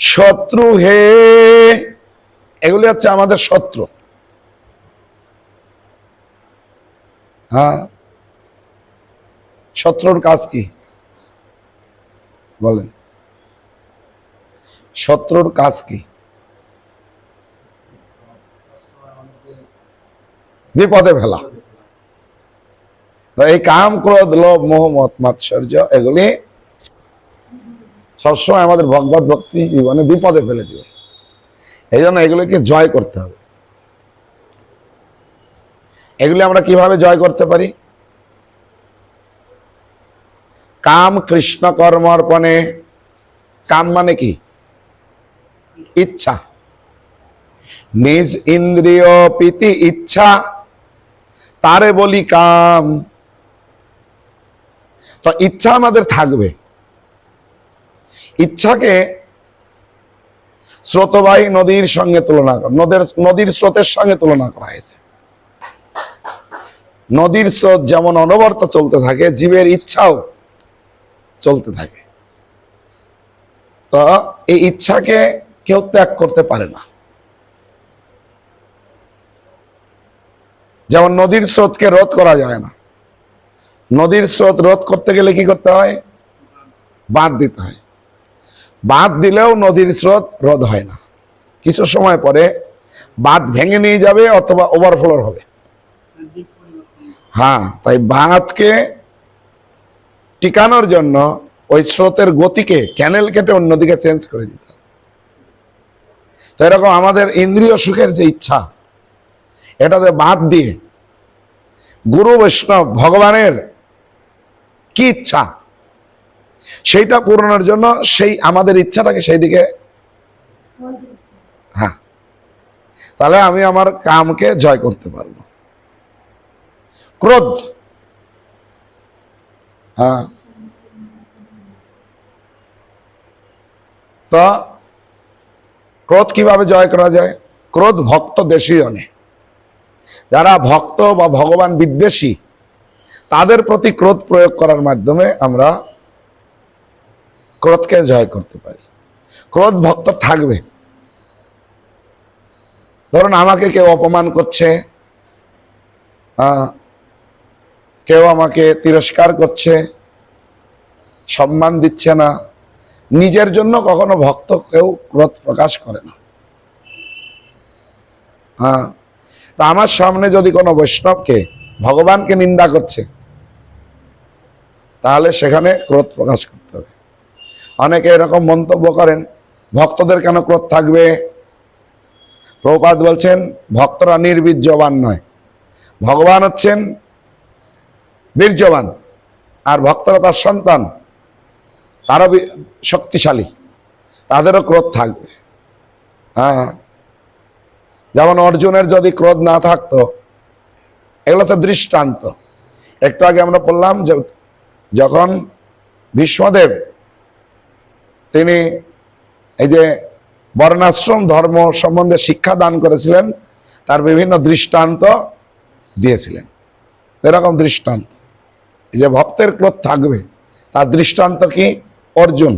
শত্রু হে। এগুলি হচ্ছে আমাদের শত্রু। হ্যাঁ? শত্রুর কাজ কি? বলেন। শত্রুর কাজ কি? বিপদে ফেলা। এই কাম, ক্রোধ, লোভ, মোহ, মত, মাৎসর্য, এগুলি সবসময় আমাদের ভগবত ভক্তি জীবনে বিপদে ফেলে দিবে। এই জন্য এগুলোকে জয় করতে হবে। এগুলি আমরা কীভাবে জয় করতে পারি? কাম কৃষ্ণ কর্মর্পণে কাম মানে কি? ইচ্ছা। নিজ ইন্দ্রিয় প্রীতি ইচ্ছা। তারে বলি কাম। তো ইচ্ছা আমাদের থাকবে। ইচ্ছাকে স্রোতবাহী নদীর সঙ্গে তুলনা নদীর নদীর স্রোতের সঙ্গে তুলনা করা হয়েছে। নদীর স্রোত যেমন অনবরত চলতে থাকে, জীবের ইচ্ছাও চলতে থাকে। তো এই ইচ্ছাকে কেউ ত্যাগ করতে পারে না। যেমন নদীর স্রোতকে রোধ করা যায় না। নদীর স্রোত রোধ করতে গেলে কি করতে হয়? বাঁধ দিতে হয়। বাঁধ দিলেও নদীর স্রোত রোধ হয় না। কিছু সময় পরে বাঁধ ভেঙে নিয়ে যাবে অথবা ওভারফ্লোর হবে। হ্যাঁ তাই বাঁধকে টিকানোর জন্য ওই স্রোতের গতিকে ক্যানেল কেটে অন্যদিকে চেঞ্জ করে দিতে তো এরকম আমাদের ইন্দ্রিয় সুখের যে ইচ্ছা, এটাতে বাদ দিয়ে গুরু বৈষ্ণব ভগবানের কি ইচ্ছা সেইটা পূরণের জন্য সেই আমাদের ইচ্ছাটাকে সেই দিকে হ্যাঁ। তাহলে আমি আমার কামকে জয় করতে পারব। ক্রোধ। হ্যাঁ। তো ক্রোধ কীভাবে জয় করা যায়? ক্রোধ ভক্ত দেশীয় নেই যারা ভক্ত বা ভগবান বিদ্বেষী, তাদের প্রতি ক্রোধ প্রয়োগ করার মাধ্যমে আমরা ক্রোধকে জয় করতে পারি। ক্রোধ ভক্ত থাকবে। ধরুন আমাকে কেউ অপমান করছে কেউ আমাকে তিরস্কার করছে, সম্মান দিচ্ছে না, নিজের জন্য কখনো ভক্ত কেউ ক্রোধ প্রকাশ করে না। হ্যাঁ তা আমার সামনে যদি কোনো বৈষ্ণবকে, ভগবানকে নিন্দা করছে, তাহলে সেখানে ক্রোধ প্রকাশ হবে অনেকে এরকম মন্তব্য করেন, ভক্তদের কেন ক্রোধ থাকবে? প্রপাত বলছেন, ভক্তরা নির্বীর্যবান নয়। ভগবান হচ্ছেন বীর্যবান, আর ভক্তরা তার সন্তান, তারও শক্তিশালী, তাদেরও ক্রোধ থাকবে। হ্যাঁ। যেমন অর্জুনের যদি ক্রোধ না থাকতো, এগুলো হচ্ছে দৃষ্টান্ত। একটু আগে আমরা বললাম যে যখন ভীষ্মদেব তিনি এই যে বর্ণাশ্রম ধর্ম সম্বন্ধে শিক্ষা দান করেছিলেন, তার বিভিন্ন দৃষ্টান্ত দিয়েছিলেন। এরকম দৃষ্টান্ত। এই যে ভক্তের ক্রোধ থাকবে, তার দৃষ্টান্ত কি? অর্জুন।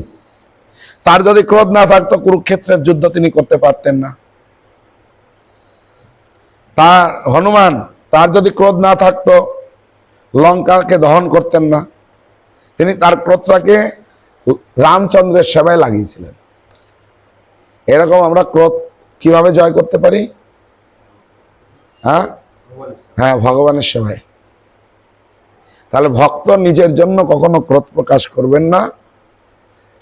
তার যদি ক্রোধ না থাকতো, কুরুক্ষেত্রের যুদ্ধ তিনি করতে পারতেন না। তার হনুমান, তার যদি ক্রোধ না থাকতো, লঙ্কাকে দহন করতেন না। তিনি তার ক্রোধটাকে রামচন্দ্রের সেবায় লাগিয়েছিলেন। এরকম আমরা ক্রোধ কীভাবে জয় করতে পারি? হ্যাঁ? হ্যাঁ ভগবানের সেবায়। তাহলে ভক্ত নিজের জন্য কখনো ক্রোধ প্রকাশ করবেন না।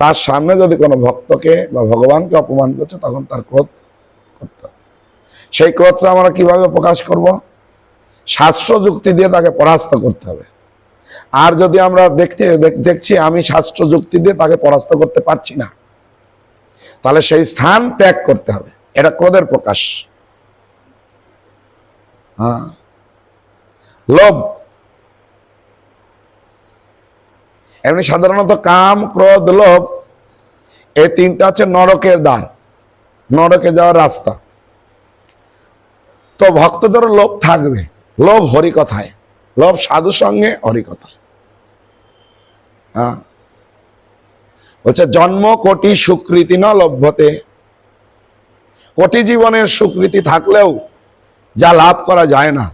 তার সামনে যদি কোনো ভক্তকে বা ভগবানকে অপমান করছে, তখন তার ক্রোধ করতে হবে। সেই ক্রোধটা আমরা কীভাবে প্রকাশ করব? শাস্ত্র যুক্তি দিয়ে তাকে পরাস্ত করতে হবে। আর যদি আমরা দেখতে দেখছি আমি শাস্ত্র যুক্তি দিয়ে তাকে পরাস্ত করতে পারছি না, তাহলে সেই স্থান ত্যাগ করতে হবে। এটা ক্রোধের প্রকাশ। হ্যাঁ। লোভ। এমনি সাধারণত কাম, ক্রোধ, লোভ, এই তিনটা হচ্ছে নরকের দ্বার। নরকে যাওয়ার রাস্তা। তো ভক্তদের লোভ থাকবে। লোভ হরিকথায়। লোভ সাধু সঙ্গে হরিকথায়। হ্যাঁ? হচ্ছে জন্ম কোটি সুকৃতি ন লভ্যতে। কোটি জীবনের সুকৃতি থাকলেও যা লাভ করা যায় না।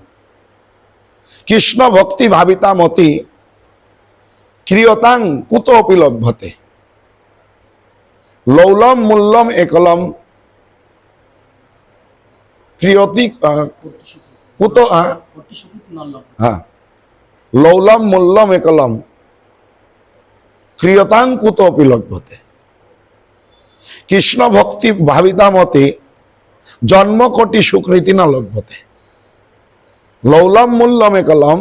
কৃষ্ণ ভক্তি ভাবিতা মতি ক্রিয়তাং কুত লভ্যতে। লৌলম মূল্যম একলম ক্রিয়তি কুত হ্যাঁ। লৌলম মূল্যম একলম ক্রিয়তাং কুত লভ্যতে কৃষ্ণ ভক্তি ভাবিতা মতে জন্ম কোটি সুকৃতি না লভ্যতে লৌলম মূল্যম একলম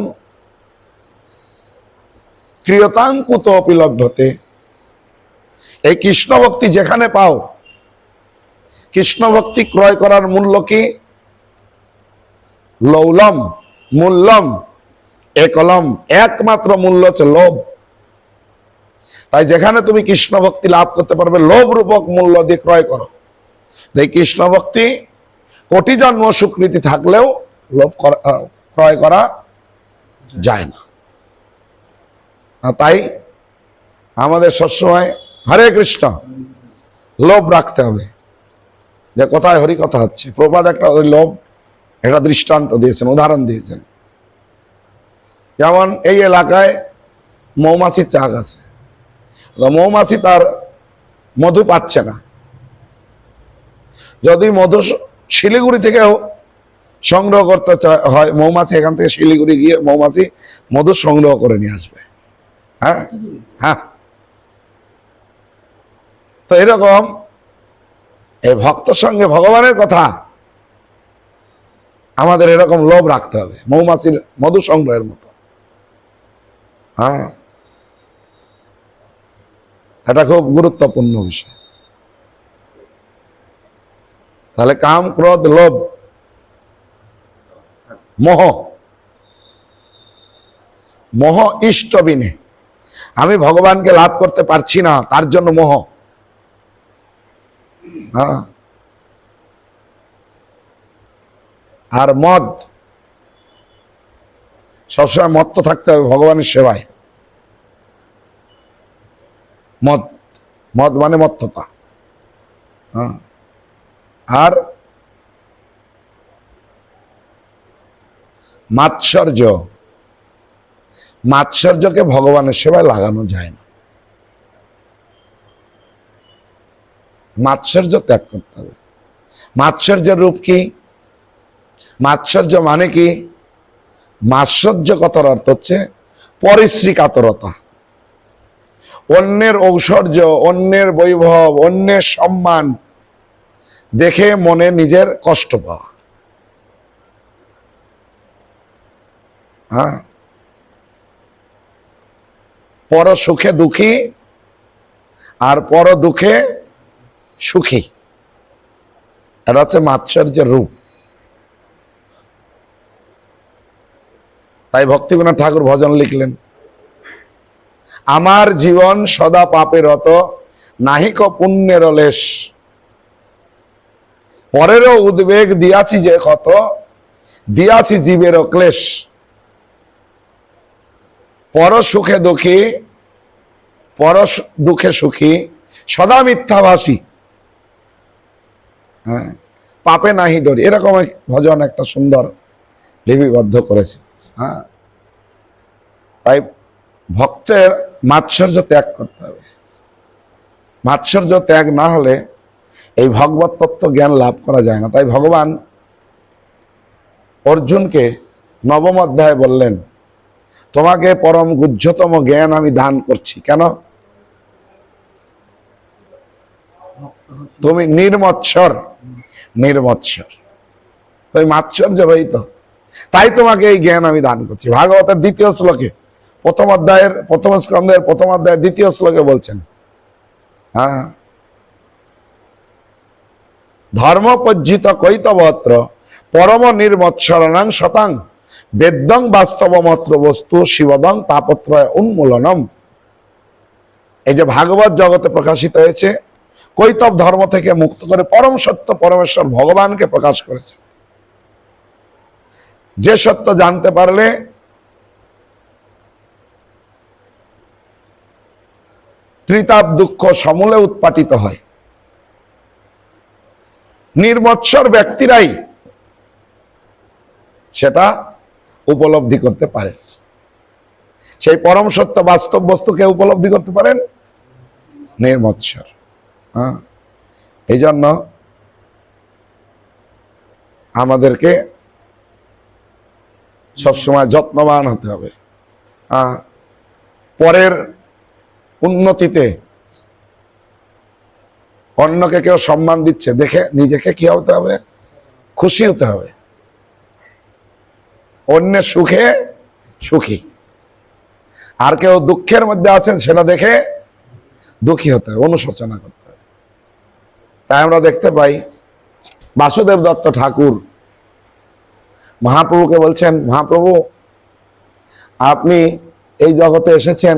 ক্রিয়তাং কুত লভ্যতে এই কৃষ্ণ ভক্তি যেখানে পাও কৃষ্ণ ভক্তি ক্রয় করার মূল্য কি? লৌলম মূল্যম একলম একমাত্র মূল্য হচ্ছে লোভ। যেখানে তুমি কৃষ্ণ ভক্তি লাভ করতে পারবে লোভ রূপক মূল্য দিয়ে ক্রয় করো। এই কৃষ্ণ ভক্তি কোটি জন্ম স্বীকৃতি থাকলেও লোভ করা- ক্রয় করা যায় না। তাই আমাদের সবসময় হরে কৃষ্ণ, লোভ রাখতে হবে। যে কোথায় হরি কথা হচ্ছে প্রপাত একটা ওই লোভ, একটা দৃষ্টান্ত দিয়েছেন, উদাহরণ দিয়েছেন। যেমন এই এলাকায় মৌমাছির চাক আছে। মৌমাছি তার মধু পাচ্ছে না। যদি মধু শিলিগুড়ি থেকেও সংগ্রহ করতে হয়, মৌমাছি এখান থেকে শিলিগুড়ি গিয়ে মৌমাছি মধু সংগ্রহ করে নিয়ে আসবে। হ্যাঁ? হ্যাঁ। তো এরকম এই ভক্তর সঙ্গে ভগবানের কথা আমাদের এরকম লোভ রাখতে হবে, মৌমাছির মধু সংগ্রহের মতো। হ্যাঁ? এটা খুব গুরুত্বপূর্ণ বিষয়। তাহলে কাম, ক্রোধ, লোভ, মোহ। মোহ ইষ্ট বিনে। আমি ভগবানকে লাভ করতে পারছি না, তার জন্য মোহ। হ্যাঁ। আর মদ। সবসময় মত্ত থাকতে হবে, ভগবানের সেবায়। মদ মদ মানে মত্ততা। হ্যাঁ। আর মাৎসর্য, মাৎসর্যকে ভগবানের সেবায় লাগানো যায় না। মাৎসর্য ত্যাগ করতে হবে। মাৎসর্যের রূপ কি? মাৎসর্য মানে কি? মাৎসর্য কথার অর্থ হচ্ছে পরিশ্রী কাতরতা অন্যের ঔশ্বর্য অন্যের বৈভব, অন্যের সম্মান দেখে মনে নিজের কষ্ট পাওয়া। হ্যাঁ? পর সুখে দুঃখী আর পর দুঃখে সুখী। এটা হচ্ছে মাৎসর্যের রূপ। তাই ভক্তিবিনোদ ঠাকুর ভজন লিখলেন। আমার জীবন সদা পাপের রত, নাহিক পুণ্যের লেশ। পরেরও উদ্বেগ দিয়াছি যে কত দিয়াছি জীবের ক্লেশ। পর সুখে দুঃখী, পর দুঃখে সুখী, সদা মিথ্যাভাষী। হ্যাঁ পাপে নাহি ডরি। এরকম এক ভজন একটা সুন্দর লিপিবদ্ধ করেছে। হ্যাঁ তাই ভক্তের মাৎসর্য ত্যাগ করতে হবে। মাৎসর্য ত্যাগ না হলে এই ভগবত তত্ত্ব জ্ঞান লাভ করা যায় না। তাই ভগবান অর্জুনকে নবম অধ্যায়ে বললেন, তোমাকে পরম গুহ্যতম জ্ঞান আমি দান করছি। কেন? তুমি নির্মৎসর নির্মৎসর। তুমি মাৎসর্য রহিত তাই তোমাকে এই জ্ঞান আমি দান করছি। ভাগবতের দ্বিতীয় শ্লোকে প্রথম অধ্যায়ের, প্রথম স্কন্ধের, প্রথম অধ্যায়ের দ্বিতীয় শ্লোকে বলছেন। হ্যাঁ। ধর্মপজ্জিত কৈতবত্র পরম নির্মৎসরণাং শতাং, বেদ্যং বাস্তবমত্র বস্তু শিবদং তাপত্রয় উন্মূলনম। এই যে ভাগবত জগতে প্রকাশিত হয়েছে, কৈতব ধর্ম থেকে মুক্ত করে পরম সত্য পরমেশ্বর ভগবানকে প্রকাশ করেছে। যে সত্য জানতে পারলে ত্রিতাপ দুঃখ সমূলে উৎপাটিত হয়। নির্মৎসর ব্যক্তিরাই সেটা উপলব্ধি করতে পারে সেই পরম সত্য বাস্তব বস্তুকে উপলব্ধি করতে পারেন? নির্মৎসর। হ্যাঁ? এই জন্য আমাদেরকে সবসময় যত্নবান হতে হবে। পরের উন্নতিতে। অন্যকে কেউ সম্মান দিচ্ছে, দেখে নিজেকে কি হতে হবে? খুশি হতে হবে। অন্যের সুখে সুখী। আর কেউ দুঃখের মধ্যে আছেন, সেটা দেখে দুঃখী হতে হবে, অনুশোচনা করতে হবে। তাই আমরা দেখতে পাই, বাসুদেব দত্ত ঠাকুর মহাপ্রভুকে বলছেন, মহাপ্রভু, আপনি এই জগতে এসেছেন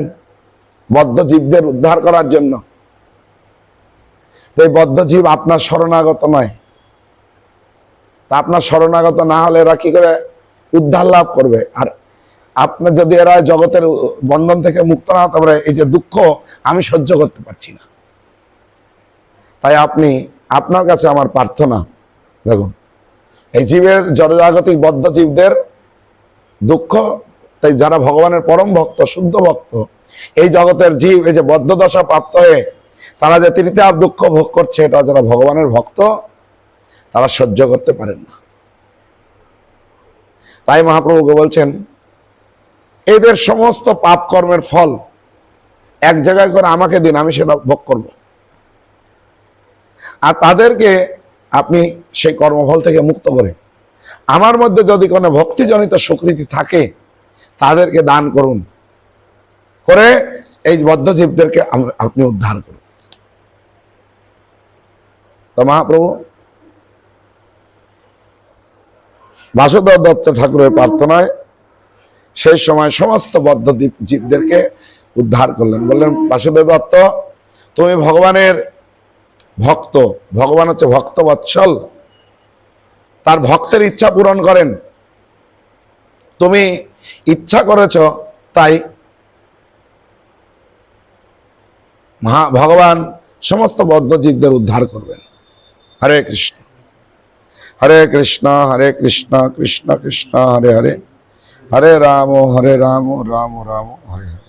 বদ্ধ জীবদের উদ্ধার করার জন্য। এই বদ্ধ জীব আপনার শরণাগত নয়। তা আপনার শরণাগত না হলে এরা কি করে উদ্ধার লাভ করবে? আর আপনার যদি এরা জগতের বন্ধন থেকে মুক্ত না হতে পারে এই যে দুঃখ আমি সহ্য করতে পারছি না। তাই আপনি, আপনার কাছে আমার প্রার্থনা, দেখুন, এই জীবের জড়জাগতিক বদ্ধ জীবদের দুঃখ, তাই যারা ভগবানের পরম ভক্ত, শুদ্ধ ভক্ত এই জগতের জীব, এই যে বদ্ধ দশা প্রাপ্ত হয়ে তারা যে তৃতীয় দুঃখ ভোগ করছে, এটা যারা ভগবানের ভক্ত, তারা সহ্য করতে পারেন না। তাই মহাপ্রভুকে বলছেন, এদের সমস্ত পাপ কর্মের ফল এক জায়গায় করে আমাকে দিন, আমি সেটা ভোগ করব। আর তাদেরকে আপনি সেই কর্মফল থেকে মুক্ত করে, আমার মধ্যে যদি কোনো ভক্তিজনিত স্বীকৃতি থাকে, তাদেরকে দান করুন। করে এই বদ্ধজীবদেরকে আপনি উদ্ধার করুন। তো মহাপ্রভু, বাসুদেব দত্ত ঠাকুরের প্রার্থনায় সেই সময় সমস্ত বদ্ধ জীবদেরকে উদ্ধার করলেন। বললেন, বাসুদেব দত্ত, তুমি ভগবানের ভক্ত, ভগবান হচ্ছে ভক্ত বৎসল তার ভক্তের ইচ্ছা পূরণ করেন। তুমি ইচ্ছা করেছ, তাই মহা, ভগবান সমস্ত বদ্ধজীবদের উদ্ধার করবেন। হরে কৃষ্ণ। হরে কৃষ্ণ হরে কৃষ্ণ কৃষ্ণ কৃষ্ণ, হরে হরে। হরে রাম হরে রাম রাম রাম, হরে হরে।